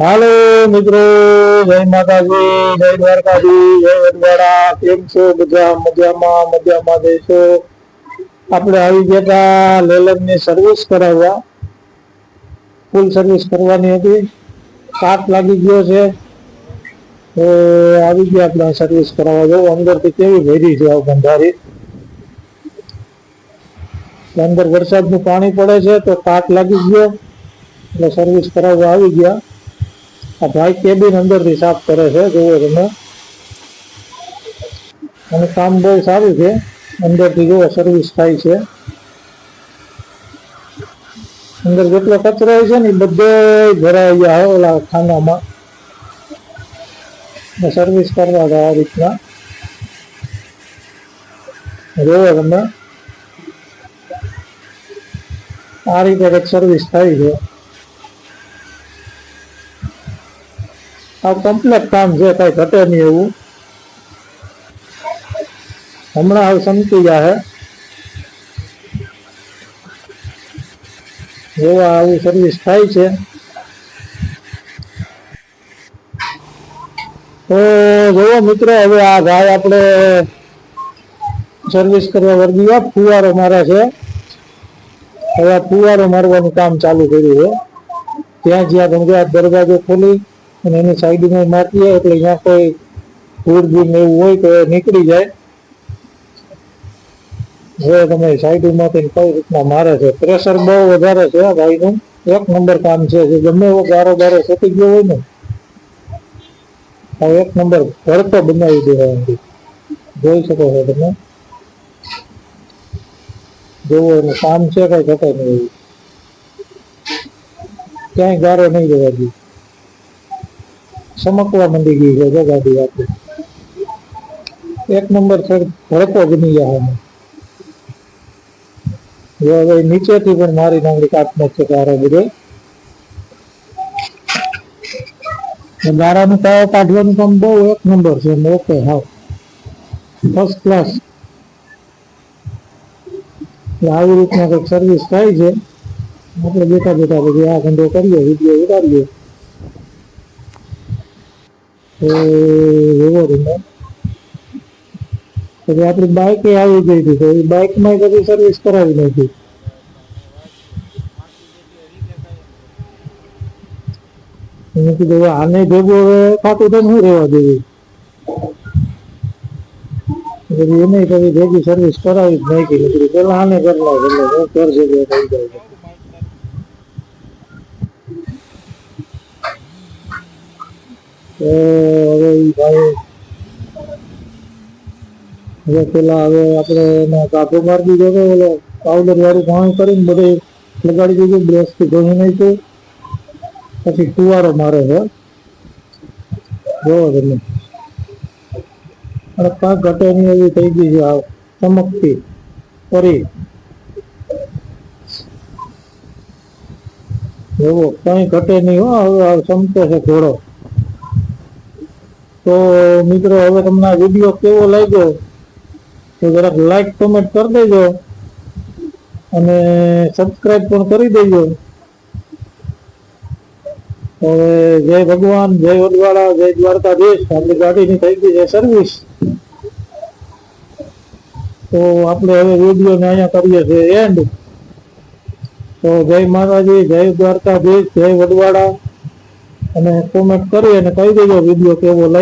હાલો મિત્રો, જય માતાજી, જય દ્વારકાજી, જય વડવાડા કેમ છો? બધા મજામાં મજામાં દેશો. આપણે આવી ગયા હતા લેલનની સર્વિસ કરાવવા. ફૂલ સર્વિસ કરવાની હતી. કાટ લાગી ગયો છે. તો આવી ગયા આપણે સર્વિસ કરાવવા. જવું અંદરથી કેવી ભેરી છે આ બંધારી. અંદર વરસાદનું પાણી પડે છે, તો કાટ લાગી ગયો. એટલે સર્વિસ કરાવવા આવી ગયા. આ ભાઈ કેબિન અંદરથી સાફ કરે છે જોવો તમે. અને કામ બહુ સારું છે. અંદરથી જોવો સર્વિસ થાય છે. અંદર જેટલો કચરો છે ને, એ બધો ભરાઈ ગયા ઓલા ખાનામાં. સર્વિસ કરવા હતા આ રીતના. જોવો તમે. આ રીતે કંઈક સર્વિસ થાય છે. આ કમ્પ્લેટ કામ છે કઈ ઘટે નહીં એવું. હમણાં હવે સમતી જાહે એવા આવું સર્વિસ થાય છે. તો જોવો મિત્રો, હવે આ ગાય આપણે સર્વિસ કરવા વર્ગી ફુવારો મારે છે. હવે ફુવારો મારવાનું કામ ચાલુ કર્યું છે. ત્યાં જ્યાં ગંગા દરવાજો ખોલી અને એની સાઈડમાં માટી મારીએ એટલે અહીંયા કોઈ ધૂળ ધૂળ એવું હોય તો એ નીકળી જાય. હવે તમે સાઈડમાંથી કઈ રીતના મારે છે? પ્રેશર બહુ વધારે છે ભાઈનું. એક નંબર કામ છે જે ગમે એવો ગારો ગારો સેટી ગયો હોય ને, આ એક નંબર ભરતો બનાવી દેવાય એમથી. જોઈ શકો છો તમે? જોવો, એનું કામ છે કઈ ઘટે નહીં. ક્યાંય ગારો નહીં જવા દે. ચમકવા મંડી ગઈ છે જો ગાડી આપણી એક નંબર છે ભડકો બની જાય એનો. જો હવે નીચેથી પણ મારી નાંગડી કાપ નાખશે ગારો બધો ને ગારાનું તાવ કાઢવાનું કામ બહુ એક નંબર છે ને ઓકે હાવ ફર્સ્ટ ક્લાસ એટલે આવી રીતના કંઈક સર્વિસ થાય છે આપણે બેઠા બેઠા પછી આ ધંધો કરીએ વીડિયો ઉતારીએ તો એવો ધંધો પછી આપણી બાઇક આવી ગઈ હતી તો એ બાઇકમાં બધી સર્વિસ કરાવી નાખી મેં કીધું હવે આને ભેગું હવે ખાતું તો શું રહેવા દેવું પછી એને પછી ભેગી સર્વિસ કરાવી જ નાખી મેં કીધું પેલા આને કરી નાખ એટલે હું ઘર જગ્યા થઈ જાય તો હવે ભાઈ હવે પેલા હવે આપણે એના કાપો મારી દીધો તો ઓલો પાવડર વાળું પાણી કરીને બધે લગાડી દીધું બ્રશથી ધોઈ નાખ્યું. પછી ફુવારો મારે છે. જોવો તમે. અને કાંક ઘટે નહીં એવી થઈ ગઈ છે ચમકતી ફરી એવો કઈ ઘટે નહીં હો, હવે સમતો છે ઘોડો. તો મિત્રો, હવે તમને આ વીડિયો કેવો લાગ્યો તો જરાક લાઈક કોમેન્ટ કરી દેજો અને સબસ્ક્રાઇબ પણ કરી દેજો. હવે જય ભગવાન, જય વડવાળા, જય દ્વારકાધીશ. આપણી ગાડીની થઈ ગઈ છે સર્વિસ તો આપણે હવે વિડીયોને અહીંયા કરીએ છીએ એન્ડ તો જય માતાજી, જય દ્વારકાધીશ, જય વડવાળા. અને કોમેન્ટ કરી અને કહી દેજો વીડિયો કેવો લાગ્યો.